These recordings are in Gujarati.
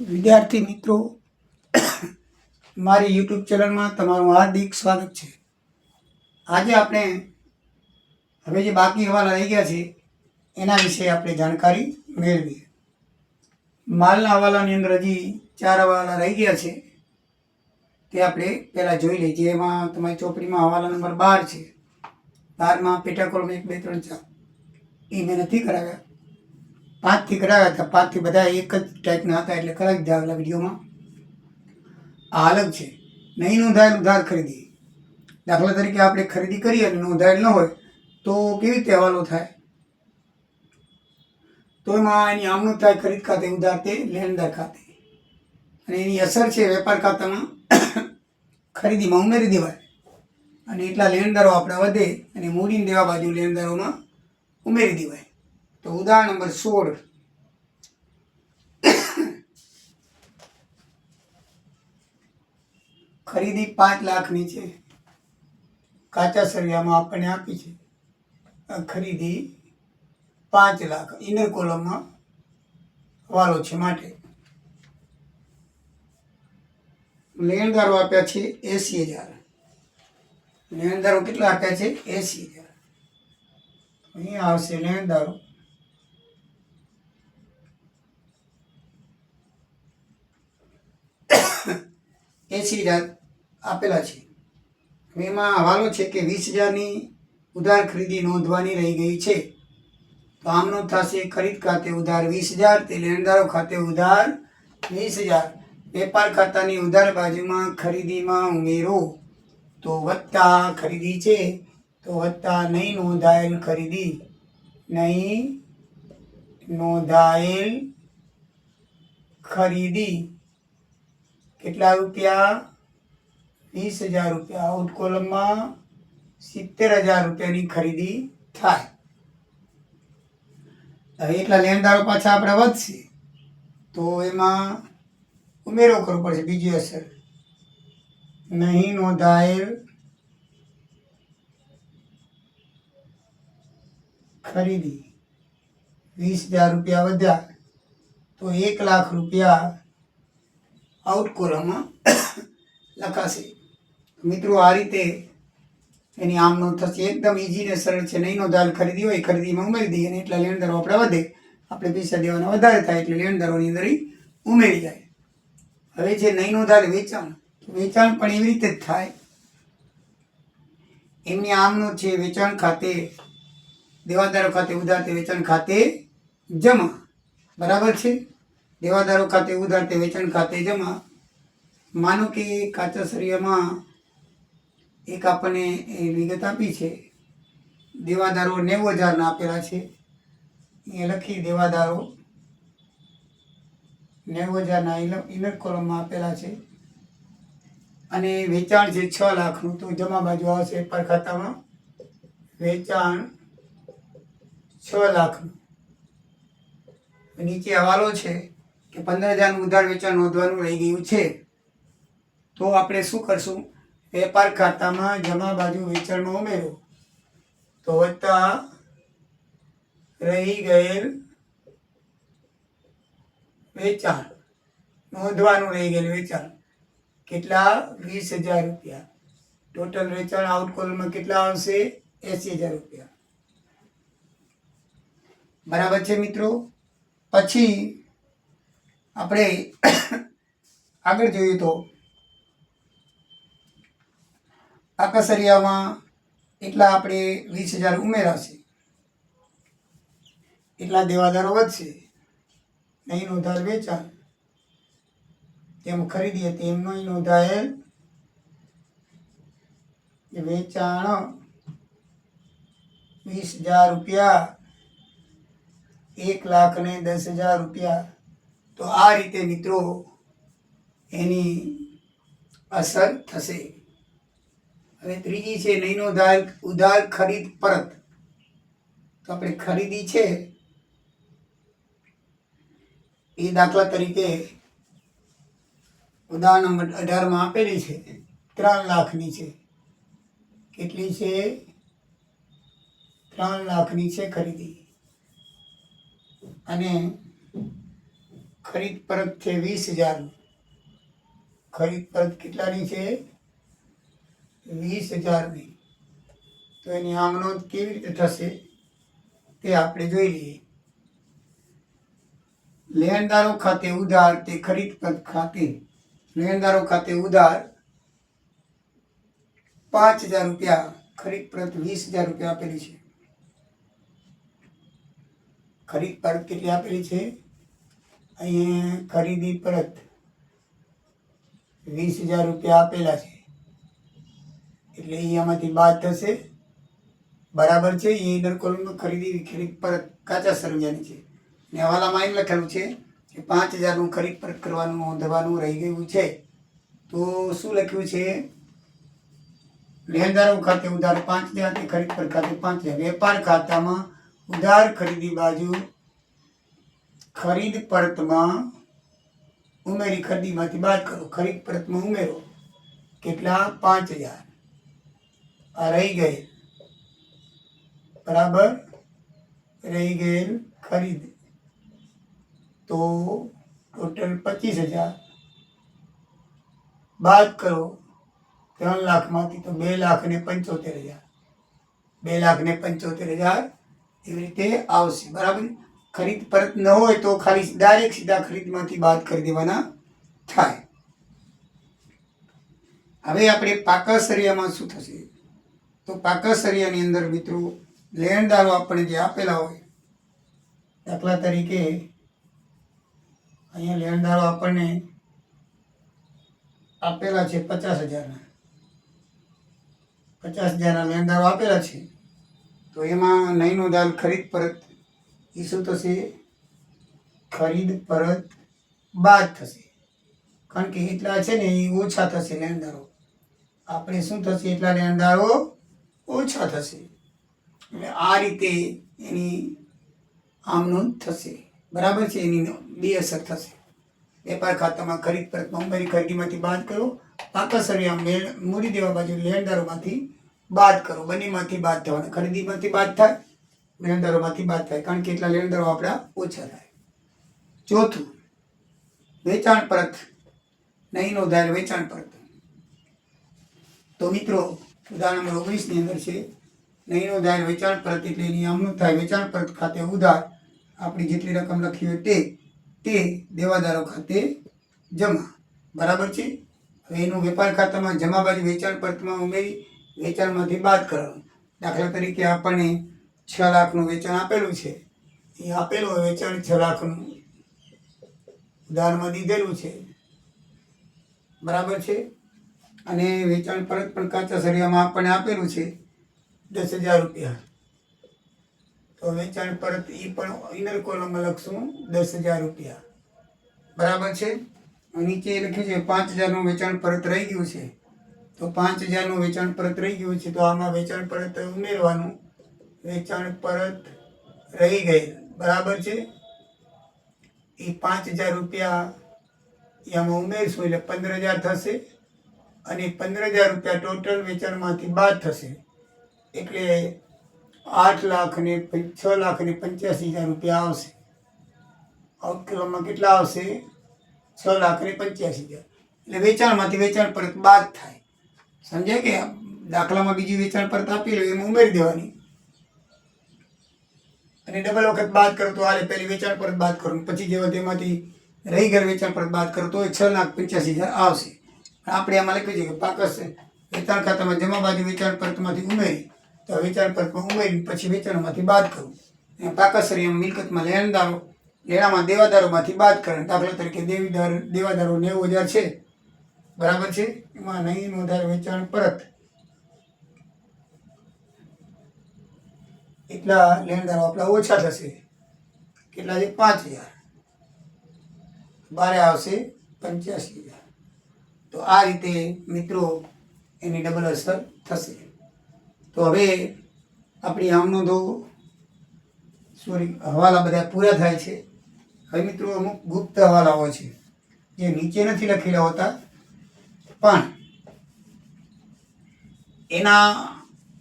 વિદ્યાર્થી મિત્રો, મારી યુટ્યુબ ચેનલમાં તમારું હાર્દિક સ્વાગત છે. આજે આપણે, હવે જે બાકી હવાલા રહી ગયા છે, એના વિશે આપણે જાણકારી મેળવીએ. માલના હવાલાની અંદર હજી ચાર હવાલા રહી ગયા છે. તે આપણે પહેલાં જોઈ લઈએ. જેમાં તમારી ચોપડીમાં હવાલા નંબર બાર છે. બારમાં પેટા એક, બે, ત્રણ, ચાર. એ મેં નથી કરાવ્યા. પાંચથી કરાવ્યા હતા. પાંચથી બધા એક જ ટાઈપના હતા એટલે કરાવી દીધા આગલા વિડીયોમાં. આ અલગ છે. નહીં નોંધાયેલ ઉધાર ખરીદી. દાખલા તરીકે આપણે ખરીદી કરીએ અને નોંધાયેલ ન હોય, તો કેવી રીતે હવાલો થાય? તો એમાં એની આમનું થાય ખરીદ ખાતે, ઉધાર તે લેણદાર ખાતે. અને એની અસર છે વેપાર ખાતામાં. ખરીદીમાં ઉમેરી દેવાય. અને એટલા લેણદારો આપણા વધે અને મૂડીને દેવા બાજુ લેણદારોમાં ઉમેરી દેવાય. તો ઉદાહરણ નંબર સોળ. ખરીદી પાંચ લાખની છે. કાચા સરિયામાં આપણને આપી છે. ખરીદી પાંચ લાખ. ઇનર કોલમમાં વાલો છે માટે. લેણદારો આપ્યા છે એસી હજાર. લેણદારો કેટલા આપ્યા છે? એસી હજાર. અહીંયા આવશે લેણદારો. એસી આપેલા છે. એમાં હવાલો છે કે વીસ હજારની ઉધાર ખરીદી નોંધવાની રહી ગઈ છે. તો આમનો થશે ખરીદ ખાતે ઉધાર વીસ હજાર, તે લેણદારો ખાતે ઉધાર વીસ હજાર. વેપાર ખાતાની ઉધાર બાજુમાં ખરીદીમાં ઉમેરો. તો વત્તા ખરીદી છે, તો વત્તા નહીં નોંધાયેલ ખરીદી. નહીં નોંધાયેલ ખરીદી. કેટલા રૂપિયા? વીસ હજાર રૂપિયા. આઉટ કોલમમાં સિત્તેર હજાર રૂપિયાની ખરીદી થાય. હવે એટલા લેણદારો પાછા આપણે વધશે તો એમાં ઉમેરો કરવો પડશે બીજી અસર. નહીં નોંધાયેલ ખરીદી. વીસ હજાર રૂપિયા વધ્યા તો એક લાખ રૂપિયા આઉટ કોલમમાં લખાશે. મિત્રો, આ રીતે એની આમનો થશે. એકદમ ઇઝી ને સરળ છે. નહીં નોંધાયેલ ખરીદી હોય ખરીદીમાં ઉમેરી દઈએ અને એટલા લેણદારો આપણે વધે. આપણે પૈસા દેવાના વધારે થાય એટલે લેણદારોની અંદર ઉમેરી જાય. હવે જે નહીં નોંધાયેલ વેચાણ વેચાણ પણ એવી રીતે જ થાય. એમની આમનો છે વેચાણ ખાતે, દેવાદારો ખાતે ઉધાર વેચાણ ખાતે જમા. બરાબર છે? દેવાદારો ખાતે, ઉધાર તે વેચાણ ખાતે જમા માનો કે કાચા સરિયામાં એક આપણને એ વિગત આપી છે. દેવાદારો નેવું હજારના આપેલા છે. એ લખી દેવાદારો નેવું હજારના ઇનર કોલમમાં આપેલા છે. અને વેચાણ છે છ લાખનું, તો જમા બાજુ આવશે પર ખાતામાં. વેચાણ છ લાખનું. નીચે હવાલો છે. કે પંદર હજારનું ઉધાર વેચાણ નોંધવાનું રહી ગયું છે, તો આપણે શું કરશું? વેપાર ખાતામાં જમા બાજુ વેચાણનો ઉમેરો. તો વત્તા રહી ગયેલ વેચાણ. નોંધવાનું રહી ગયેલું વેચાણ. કેટલા? વીસ હજાર રૂપિયા. ટોટલ વેચાણ આઉટ કોલમાં કેટલા આવશે? એસી હજાર રૂપિયા. બરાબર છે મિત્રો? પછી આપણે આગળ જોઈએ તો આકાસરિયામાં એટલા આપણે વીસ હજાર ઉમેરાશે. એટલા દેવાદારો વધશે. નહીં નોંધાયેલ વેચાણ. તેમ ખરીદીએ તેમ નહીં નોંધાયેલ. વેચાણ વીસ હજાર રૂપિયા, એક લાખ ને દસ હજાર રૂપિયા તો આ રીતે મિત્રો એની અસર થશે. હવે ત્રીજી છે નહીં ઉધાર ઉધાર ખરીદ, પરત. તો આપણે ખરીદી છે એ દાખલા તરીકે ઉદાહરણ નંબર અઢારમાં આપેલી છે. ત્રણ લાખની છે. કેટલી છે? ત્રણ લાખની છે ખરીદી. અને ખરીદ પરત છે વીસ હજારની. ખરીદ પરત કેટલાની છે? વીસ હજારની. તો એની આમ કેવી રીતે થશે તે આપણે જોઈ લઈએ. લેણદારો ખાતે ઉધાર તે ખરીદ પરત ખાતે લેણદારો ખાતે ઉધાર પાંચ હજાર રૂપિયા, ખરીદ પરત વીસ હજાર રૂપિયા આપેલી છે. ખરીદ પરત કેટલી આપેલી છે? અહીંયા ખરીદી પરત વીસ હજાર રૂપિયા આપેલા છે. એટલે એ આમાંથી બાદ થશે. બરાબર છે એ ઈડર કોલમમાં ખરીદી ખરીદ પરત કાચા સરંજાની છે. ને હવાલામાં એમ લખેલું છે કે પાંચ હજારનું ખરીદ પરત કરવાનું, નોંધવાનું રહી ગયું છે. તો શું લખ્યું છે? લેણદારો ખાતે ઉધાર પાંચ હજારથી ખરીદ પર ખાતે પાંચ હજાર. વેપાર ખાતામાં ઉધાર ખરીદી બાજુ ખરીદ પરતમાં ઉમેરી ખરીદીમાંથી બાદ કરો ખરીદ પરતમાં ઉમેરો કેટલા પાંચ હજાર આ રહી ગઈ બરાબર રહી ગયેલ ખરીદ તો ટોટલ પચીસ હજાર બાદ કરો ત્રણ લાખમાંથી તો બે લાખ ને પંચોતેર હજાર બે લાખ ને પંચોતેર હજાર એવી રીતે આવશે બરાબર ખરીદ પરત ન હોય તો ખાલી ડાયરેક્ટ સીધા ખરીદમાંથી બાદ કરી દેવાના થાય. હવે આપણે પાકસરિયામાં શું થશે? તો પાકસરિયાની અંદર મિત્રો લેણદારો આપણને જે આપેલા હોય, દાખલા તરીકે અહીંયા લેણદારો આપણને આપેલા છે પચાસ હજારના. પચાસ હજારના લેણદારો આપેલા છે. તો એમાં નહીંનો દાલ ખરીદ પરત શું થશે, ખરીદ પરત બાદ થશે. કારણ કે એટલા છે ને એ ઓછા થશે લેણદારો. આપણે શું થશે? એટલા લેણદારો ઓછા થશે. એટલે આ રીતે એની આમ નોંધ થશે. બરાબર છે? એની બે અસર થશે. વેપાર ખાતામાં ખરીદ પરત ઉમેરી ખરીદીમાંથી બાદ કરો. પાકસરિયા મેળ મૂડી દેવા બાજુ લેણદારોમાંથી બાદ કરો. બંનેમાંથી બાદ થવાના. ખરીદીમાંથી બાદ થાય. લેણદારોમાંથી બાદ થાય. કારણ કે એટલા લેણદારો આપણા ઓછા થાય. ચોથું, વેચાણ પરત. નહીં નોંધાયેલ વેચાણ પરત. તો મિત્રો, ઉદાહરણ નંબર ઓગણીસની અંદર છે. નહીં નોંધાયેલ વેચાણ પરત એટલે એની અમનું થાય. વેચાણ પરત ખાતે ઉધાર. આપણી જેટલી રકમ લખી હોય તે તે દેવાદારો ખાતે જમા. બરાબર છે? હવે એનું વેપાર ખાતામાં જમા બાજુ વેચાણ પરતમાં ઉમેરી, વેચાણમાંથી બાદ કરવાનું. દાખલા તરીકે આપણને છ લાખનું વેચાણ આપેલું છે. એ આપેલું વેચાણ છ લાખનું. ઉધારમાં દીધેલું છે. બરાબર છે? અને વેચાણ પરત પણ કાચા સરિયામાં આપણને આપેલું છે દસ હજાર રૂપિયા. તો વેચાણ પરત એ પણ ઇનર કોલમમાં લખશું દસ હજાર રૂપિયા. બરાબર છે? નીચે લખ્યું છે પાંચ હજારનું વેચાણ પરત રહી ગયું છે. તો પાંચ હજારનું વેચાણ પરત રહી ગયું છે તો આમાં વેચાણ પરત ઉમેરવાનું વેચાણ પરત રહી ગઈ. બરાબર છે? એ પાંચ હજાર રૂપિયા એ આમાં ઉમેરશું એટલે પંદર હજાર થશે અને પંદર હજાર રૂપિયા ટોટલ વેચાણમાંથી બાદ થશે. એટલે આઠ લાખ ને છ લાખ ને પંચ્યાસી હજાર રૂપિયા આવશે. આઉટકમમાં કેટલા આવશે? છ લાખ ને પંચ્યાસી હજાર. એટલે વેચાણમાંથી વેચાણ પરત બાદ થાય. સમજાય કે? દાખલામાં બીજી વેચાણ પરત આપી લો, એમાં ઉમેરી દેવાની. અને ડબલ વખત બાદ કરો તો આલે પહેલી વેચાણ પરત બાદ કરો. પછી જે તેમાંથી રહી ઘર વેચાણ પરત બાદ કરો તો એ છ લાખ પંચ્યાસી હજાર આવશે. આપણે આમાં લખ્યું છે કે પાકસ વેચાણ ખાતામાં જમા બાજુ વેચાણ પરતમાંથી ઉમેરી, તો વેચાણ પરતમાં ઉમેરી પછી વેચાણમાંથી બાદ કરવું અને પાકસરી મિલકતમાં લેણદારો, લેણામાં દેવાદારોમાંથી બાદ કરે. દાખલા તરીકે દેવીદાર દેવાદારો નેવું હજાર છે. બરાબર છે? એમાં નહીં વધારે વેચાણ પરત. એટલા લેણદારો આપણા ઓછા થશે. કેટલા છે? પાંચ હજાર. બારે આવશે પંચ્યાસી હજાર. તો આ રીતે મિત્રો એની ડબલ અસર થશે. તો હવે આપણી આમ તો સોરી હવાલા બધા પૂરા થાય છે. હવે મિત્રો અમુક ગુપ્ત હવાલાઓ છે, જે નીચે નથી લખેલા હોતા. પણ એના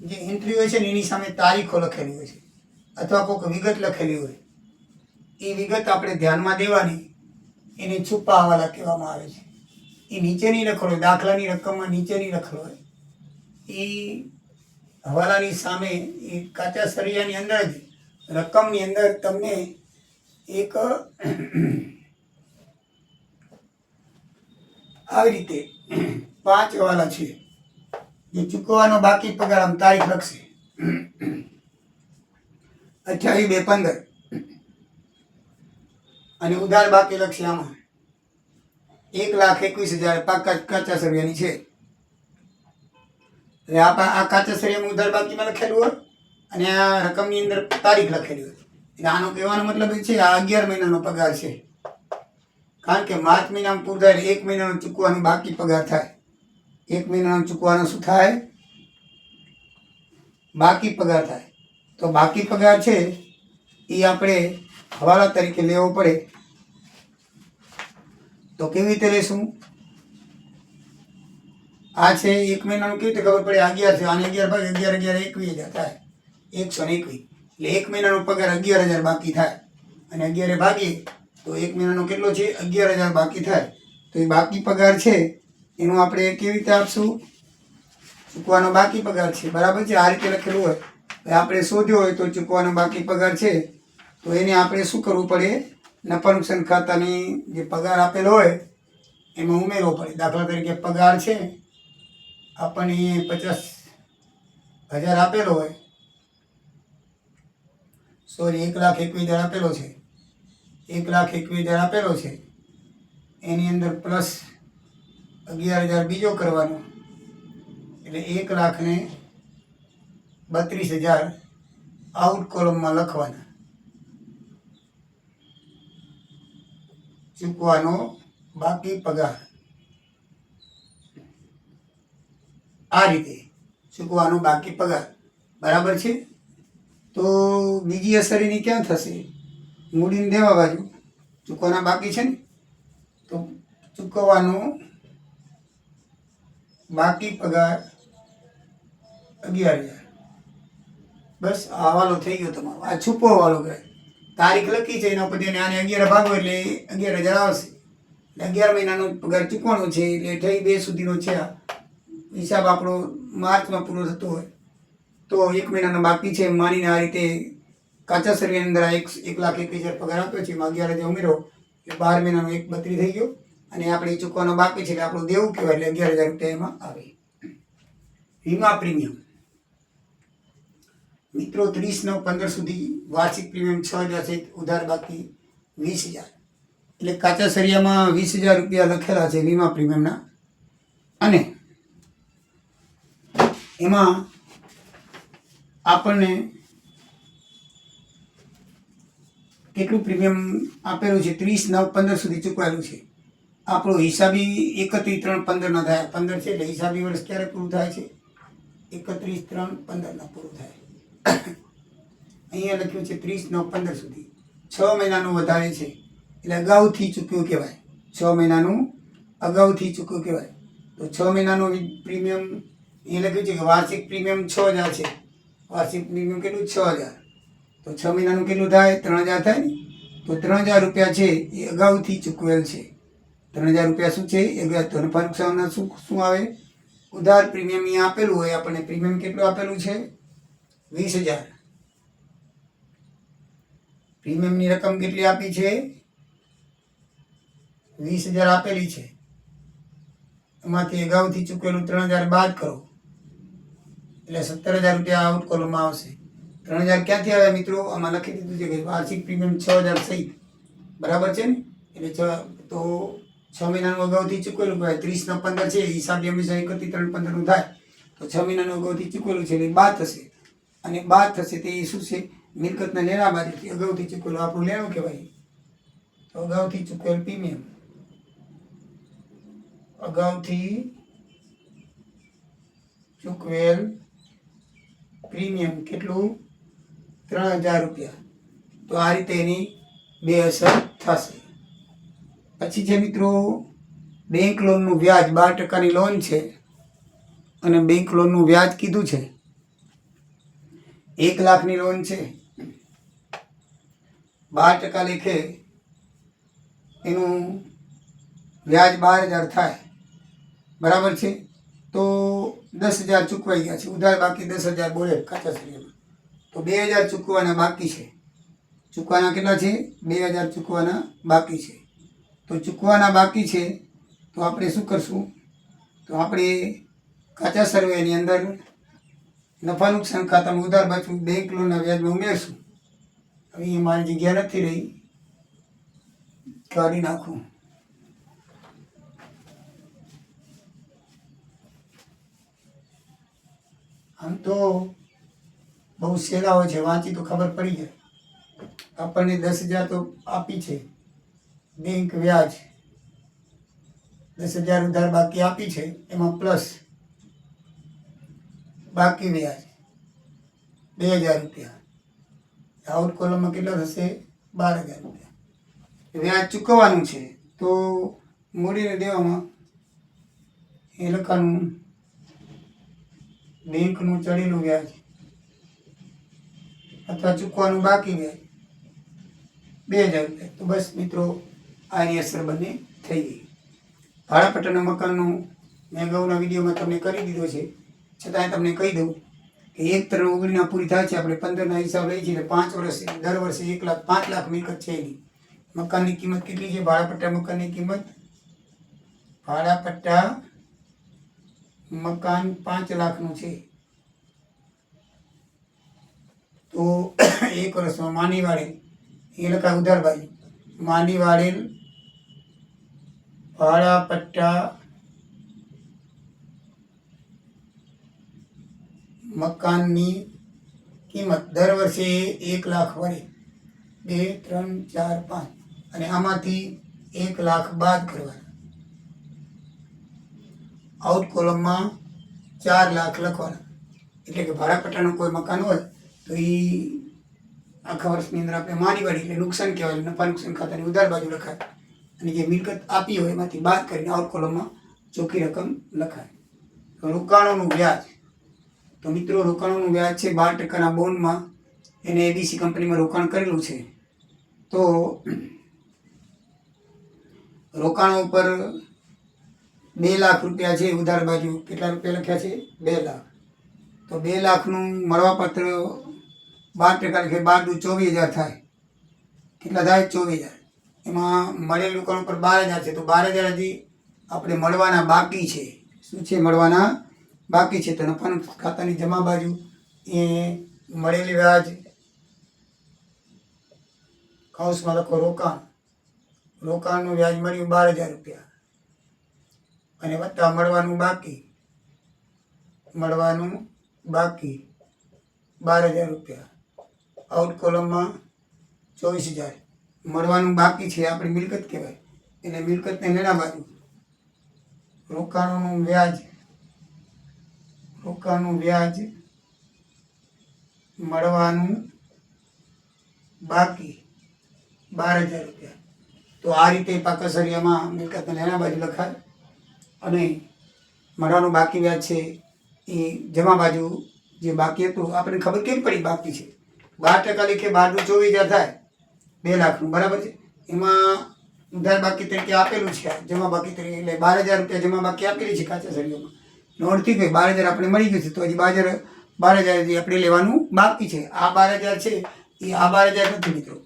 જે એન્ટ્રી હોય છે ને, એની સામે તારીખો લખેલી હોય છે. અથવા કોઈક વિગત લખેલી હોય. એ વિગત આપણે ધ્યાનમાં દેવાની, એને છુપા હવાલા કહેવામાં આવે છે. એ નીચેની લખેલો હોય, દાખલાની રકમમાં નીચેની લખેલો હોય. એ હવાલાની સામે, એ કાચા સરિયાની અંદર જ, રકમની અંદર તમને એક આવી રીતે પાંચ હવાલા છે. જે ચૂકવવાનો બાકી પગાર આમ તારીખ લખશે. અઠ્યાવીસ બે પંદર. અને ઉધાર બાકી લખશે આમાં. એક લાખ એકવીસ હજાર પાકા કાચા સરિયાની છે. એટલે આ આ કાચા સરિયામાં ઉધાર બાકીમાં લખેલું હોય અને આ રકમની અંદર તારીખ લખેલી હોય. એટલે આનો કહેવાનો મતલબ એ છે આ અગિયાર મહિનાનો પગાર છે. કારણ કે માર્ચ મહિનામાં પૂરું થાય એક મહિનાનો ચૂકવાનો બાકી પગાર થાય. એક મહિનાનું ચૂકવાનું શું થાય? બાકી પગાર થાય. તો બાકી પગાર છે, એ આપણે હવાલા તરીકે લેવો પડે. તો કેવી રીતે લેશું? આ છે, એક મહિનાનું કેવી રીતે ખબર પડે? અગિયાર થયો. આને અગિયાર ભાગ અગિયાર અગિયાર એકવીસ હજાર થાય. એકસો ને એકવીસ. એટલે એક મહિનાનો પગાર અગિયાર હજાર બાકી થાય. અને અગિયારે ભાગીએ, તો એક મહિનાનો કેટલો છે? અગિયાર હજાર બાકી થાય. તો એ બાકી પગાર છે એનું આપણે કેવી રીતે આપશું? ચૂકવાનો બાકી પગાર છે. બરાબર છે? આ રીતે લખેલું હોય. આપણે શોધ્યો હોય તો ચૂકવાનો બાકી પગાર છે. તો એને આપણે શું કરવું પડે? નફા નુકસાન ખાતાની જે પગાર આપેલો હોય, એમાં ઉમેરવો પડે. દાખલા તરીકે પગાર છે, આપણને પચાસ હજાર આપેલો હોય. સોરી, એક લાખ એકવીસ હજાર આપેલો છે. એક લાખ એકવીસ હજાર આપેલો છે. એની અંદર પ્લસ અગિયાર હજાર બીજો કરવાનો. એટલે એક લાખને બત્રીસ હજાર આઉટ કોલમમાં લખવાના. ચૂકવાનો બાકી પગાર. આ રીતે ચૂકવાનો બાકી પગાર. બરાબર છે? તો બીજી અસર એની ક્યાં થશે? મૂડીને દેવા બાજુ. ચૂકવાના બાકી છે ને? તો ચૂકવવાનો બાકી પગાર અગિયાર હજાર. બસ, આ હવાલો થઈ ગયો તમારો. આ છુપો હવાલો કહે તારીખ લખી છે, એના પછી આને અગિયાર ભાગો એટલે અગિયાર હજાર આવશે. એટલે અગિયાર મહિનાનો પગાર ચૂકવાનો છે, એટલે થઈ બે સુધીનો છે આ. હિસાબ આપણો માર્ચમાં પૂરો થતો હોય. તો એક મહિનાનો બાકી છે, માનીને આ રીતે કાચા સર્વેની અંદર એક એક લાખ એકવીસ હજાર પગાર આપ્યો છે. એમાં અગિયાર હજાર ઉમેરો. એટલે બાર મહિનાનો એક બત્રી થઈ ગયો. અને આપણે ચૂકવાનો બાકી છે એટલે આપણું દેવું કહેવાય એટલે અગિયાર હજાર રૂપિયા એમાં આવે. વીમા પ્રીમિયમ. મિત્રો, ત્રીસ નવ પંદર સુધી વાર્ષિક પ્રીમિયમ છ હજાર છે, ઉધાર બાકી વીસ હજાર. એટલે કાચા સરિયામાં વીસ હજાર રૂપિયા લખેલા છે વીમા પ્રીમિયમના. અને એમાં આપણને કેટલું પ્રીમિયમ આપેલું છે? ત્રીસ નવ પંદર સુધી ચૂકવાયેલું છે. આપણો હિસાબી એકત્રીસ, ત્રણ, પંદરના થાય. પંદર છે એટલે હિસાબી વર્ષ ક્યારે પૂરું થાય છે? એકત્રીસ, ત્રણ, પંદરના પૂરું થાય. અહીંયા લખ્યું છે ત્રીસ, નવ, પંદર સુધી. છ મહિનાનું વધારે છે. એટલે અગાઉથી ચૂક્યું કહેવાય. છ મહિનાનું અગાઉથી ચૂક્યું કહેવાય. તો છ મહિનાનું પ્રીમિયમ એ લખ્યું છે કે વાર્ષિક પ્રીમિયમ છ હજાર છે. વાર્ષિક પ્રીમિયમ કેટલું? છ હજાર. તો છ મહિનાનું કેટલું થાય? ત્રણ હજાર થાય ને? તો ત્રણ હજાર રૂપિયા છે એ અગાઉથી ચૂકવેલ છે. ત્રણ હજાર રૂપિયા શું છે? એ અગાઉ તો નફા નુકસાનના શું શું આવે? ઉધાર પ્રીમિયમ અહીંયા આપેલું હોય, આપણને પ્રીમિયમ કેટલું આપેલું છે? વીસ હજાર. પ્રીમિયમની રકમ કેટલી આપી છે? વીસ હજાર આપેલી છે. એમાંથી અગાઉથી ચૂકેલું ત્રણ હજાર બાદ કરો. એટલે સત્તર હજાર રૂપિયા આઉટ કોલમમાં આવશે. ત્રણ હજાર ક્યાંથી આવ્યા મિત્રો? આમાં લખી દીધું છે કે વાર્ષિક પ્રીમિયમ છ હજાર સહિત. બરાબર છે ને? એટલે છ, તો છ મહિનાનું અગાઉથી ચૂકવેલું કહેવાય ત્રીસના પંદર છે હિસાબ હંમેશા એકત્રીસ, ત્રણ, પંદરનું થાય. તો છ મહિનાનું અગાઉથી ચૂકવેલું છે, એટલે બાદ થશે. અને બાદ થશે તે શું છે? મિલકતના લેણા બાદ અગાઉથી ચૂકવેલું. આપણું લેણું કહેવાય. તો અગાઉથી ચૂકવેલ પ્રીમિયમ. અગાઉથી ચૂકવેલ પ્રીમિયમ કેટલું? ત્રણ હજાર રૂપિયા. તો આ રીતે એની બે અસર થશે. પછી છે મિત્રો બેંક લોનનું વ્યાજ બાર ટકાની લોન છે, અને બેંક લોનનું વ્યાજ કીધું છે, એક લાખની લોન છે, બાર ટકા લેખે એનું વ્યાજ બાર હજાર થાય. બરાબર છે? તો દસ હજાર ચૂકવાઈ ગયા છે. ઉધાર બાકી દસ હજાર બોલે કાચા સરિયામાં તો બે હજાર ચૂકવાના બાકી છે. ચૂકવાના કેટલા છે? બે હજાર ચૂકવાના બાકી છે. તો ચૂકવાના બાકી છે, તો આપણે શું કરશું? તો આપણે કાચા સર્વેની અંદર નફા નુકસાન ખાતામાં ઉધાર પાછું બેંક લોનના વ્યાજમાં ઉમેરશું. હવે એ મારી જગ્યા નથી રહી. કાઢી નાખું. આમ તો બહુ સહેલા હોય છે, વાંચી તો ખબર પડી જાય. આપણને દસ હજાર તો આપી છે. બેંક વ્યાજ દસ હજાર ઉધાર બાકી આપી છે, એમાં પ્લસ બાકી વ્યાજ બે હજાર રૂપિયા. આઉટ કોલમમાં કેટલા થશે? બાર હજાર રૂપિયા. વ્યાજ ચૂકવવાનું છે, તો મૂડીને દેવામાં એ લખવાનું બેંકનું ચડેલું વ્યાજ અથવા ચૂકવાનું બાકી વ્યાજ બે હજાર રૂપિયા. તો બસ મિત્રો આની અસર બંને થઈ ગઈ. ભાડાપટ્ટાના મકાનનું મેં અગાઉના વિડીયોમાં તમને કરી દીધો છે. છતાંય તમને કહી દઉં કે એક ત્રણ ઓગણીના પૂરી થાય છે. આપણે પંદરના હિસાબ લઈએ છીએ પાંચ વર્ષ, દર વર્ષે એક લાખ, પાંચ લાખ મિલકત છે એની. મકાનની કિંમત કેટલી છે? ભાડાપટ્ટા મકાનની કિંમત? ભાડાપટ્ટા મકાન પાંચ લાખનું છે. તો એક વર્ષમાં માની વાળેલ એ લખાય ઉધાર બાજુ માની ભાડાપટ્ટા મકાનની કિંમત દર વર્ષે એક લાખ વડે બે ત્રણ ચાર પાંચ અને આમાંથી એક લાખ બાદ કરવાના આઉટ કોલમમાં ચાર લાખ લખવાના એટલે કે ભાડાપટ્ટાનું કોઈ મકાન હોય તો એ આખા વર્ષની અંદર આપણે માની વાળી એટલે નુકસાન કહેવાય નફા નુકસાન ખાતાની ઉધાર બાજુ લખાય. અને જે મિલકત આપી હોય એમાંથી બાદ કરીને આઉટ કોલમમાં ચોખ્ખી રકમ લખાય. રોકાણોનું વ્યાજ. તો મિત્રો, રોકાણોનું વ્યાજ છે બાર ટકાના બોન્ડમાં એને એબીસી કંપનીમાં રોકાણ કરેલું છે. તો રોકાણો ઉપર બે લાખ રૂપિયા છે, ઉધાર બાજુ. કેટલા રૂપિયા લખ્યા છે? બે લાખ. તો બે લાખનું મળવાપત્ર બાર ટકા લખે, બાર દુ ચોવીસ હજાર થાય. કેટલા થાય? ચોવીસ હજાર. એમાં મળેલું રોકાણ ઉપર બાર હજાર છે. તો બાર હજાર હજી આપણે મળવાના બાકી છે. શું છે મળવાના? બાકી છે. તો નફા ખાતાની જમા બાજુ એ મળેલી વ્યાજ કૌંસમાં લખો રોકાણ. રોકાણનું વ્યાજ મળ્યું બાર હજાર રૂપિયા. અને વત્તા મળવાનું બાકી. મળવાનું બાકી. બાર હજાર રૂપિયા. આઉટ કોલમમાં ચોવીસ હજાર. મળવાનું બાકી છે, આપણી મિલકત કહેવાય. એટલે મિલકતને લેણા બાજુ રોકાણોનું વ્યાજ, રોકાણનું વ્યાજ મળવાનું બાકી બાર હજાર રૂપિયા. તો આ રીતે પાકસરિયામાં મિલકતને લેણા બાજુ લખાય અને મળવાનું બાકી વ્યાજ છે એ જમા બાજુ જે બાકી હતું, આપણને ખબર કેમ પડી બાકી છે? બાર ટકા લેખે બારનું ચોવીસ હજાર થાય. બે લાખનું બરાબર છે? એમાં ઉધાર બાકી તરીકે આપેલું છે જમા બાકી તરીકે એટલે બાર હજાર રૂપિયા જમા બાકી આપેલી છે કાચા સળિયામાં નોંધથી ગઈ, બાર હજાર આપણે મળી ગયું છે, તો હજી બાર હજાર બાર હજાર હજી આપણે લેવાનું બાકી છે. આ બાર હજાર છે, એ આ બાર હજાર નથી મિત્રો.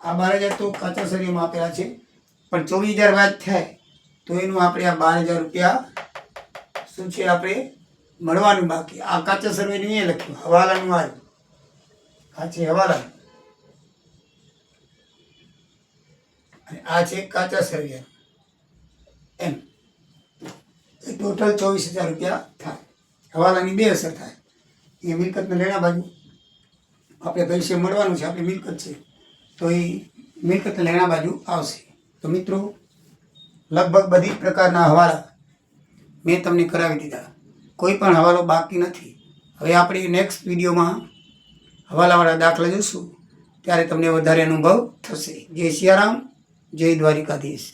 આ બાર હજાર તો કાચા સળીઓમાં આપેલા છે, પણ ચોવીસ હજાર વ્યાજ થાય, તો એનું આપણે આ બાર હજાર રૂપિયા શું છે આપણે મળવાનું બાકી. આ કાચા સર્વેનું એ લખ્યું, હવાલાનું આવ્યું આ છે હવાલા. અને આ છે કાચા સરિયા એમ. એ ટોટલ ચોવીસ હજાર રૂપિયા થાય. હવાલાની બે અસર થાય. એ મિલકતને લેણા બાજુ આપણે પૈસે મળવાનું છે, આપણી મિલકત છે. તો એ મિલકત લેણા બાજુ આવશે. તો મિત્રો, લગભગ બધી પ્રકારના હવાલા મેં તમને કરાવી દીધા. કોઈ પણ હવાલો બાકી નથી. હવે આપણે નેક્સ્ટ વિડીયોમાં હવાલાવાળા દાખલા જોઈશું. ત્યારે તમને વધારે અનુભવ થશે. જય સિયારામ જય દ્વારિકાધીશ.